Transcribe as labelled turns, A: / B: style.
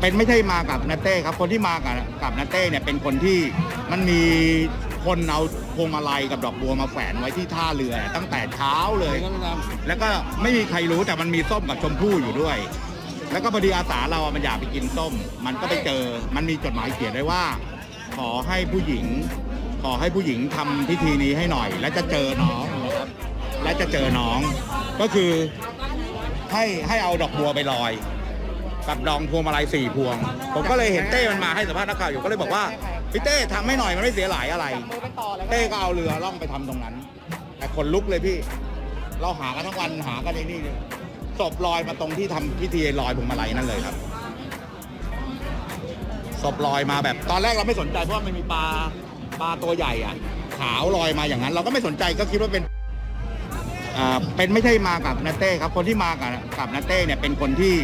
A: เป็นไม่ใช่มากับนาเต้ครับ คนที่มากับกับนาเต้เนี่ยเป็นคนที่มันมีคนเอาพวงมาลัยกับดอกบัวมาแขวนไว้ที่ท่าเรือตั้งแต่เช้าเลย แล้วก็ไม่มีใครรู้แต่มันมีส้มกับชมพู่อยู่ด้วย แล้วก็พอดีอาสาเราอะมันอยากไปกินส้ม มันก็ไปเจอ มันมีจดหมายเขียนไว้ว่า ขอให้ผู้หญิง ขอให้ผู้หญิงทำพิธีนี้ให้หน่อย แล้วจะเจอน้องนะครับและจะเจอน้อง ก็คือให้ให้เอาดอกบัวไปลอย กับดองพวงมาลัยสี่พวง ผมก็เลยเห็นเต้มันมาให้สัมภาษณ์นักข่าวอยู่ก็เลยบอกว่าพี่เต้ทำให้หน่อยมันไม่เสียหลายอะไร เต้ก็เอาเรือล่องไปทำตรงนั้น แต่คนลุกเลยพี่ เราหากันทั้งวันหากันในนี่เลยศพลอยมาตรงที่ทำพิธีลอยพวงมาลัยนั่นเลยครับศพลอยมาแบบ ตอนแรกเราไม่สนใจเพราะว่ามันมีปลาปลาตัวใหญ่อะ ขาวลอยมาอย่างนั้น เราก็ไม่สนใจก็คิดว่าเป็นอ่าเป็นไม่ใช่มากับนาเต้ครับ คนที่มากับกับนาเต้เนี่ยเป็นคนที่